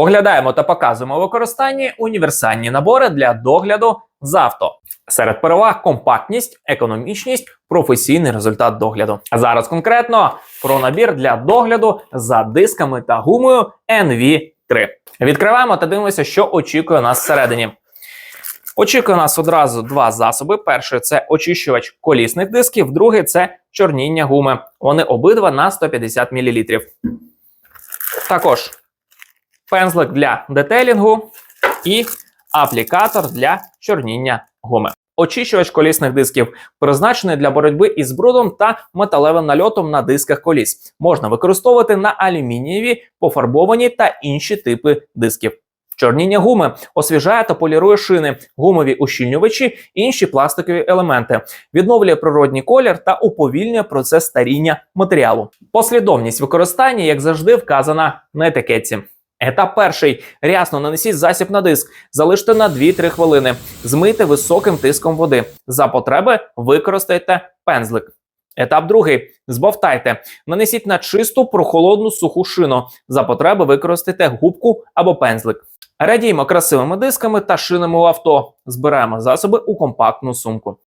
Оглядаємо та показуємо у використанні універсальні набори для догляду з авто. Серед переваг компактність, економічність, професійний результат догляду. А зараз конкретно про набір для догляду за дисками та гумою NV3. Відкриваємо та дивимося, що очікує нас всередині. Очікує нас одразу два засоби. Перший це очищувач колісних дисків, другий це чорніння гуми. Вони обидва на 150 мл. Також пензлик для детелінгу і аплікатор для чорніння гуми. Очищувач колісних дисків призначений для боротьби із брудом та металевим нальотом на дисках коліс. Можна використовувати на алюмінієві, пофарбовані та інші типи дисків. Чорніння гуми освіжає та полірує шини, гумові ущільнювачі, інші пластикові елементи, відновлює природній колір та уповільнює процес старіння матеріалу. Послідовність використання, як завжди, вказана на етикетці. Етап перший. Рясно нанесіть засіб на диск, залиште на 2-3 хвилини, змийте високим тиском води. За потреби використайте пензлик. Етап другий. Збовтайте. Нанесіть на чисту прохолодну суху шину. За потреби використайте губку або пензлик. Радіємо красивими дисками та шинами у авто. Збираємо засоби у компактну сумку.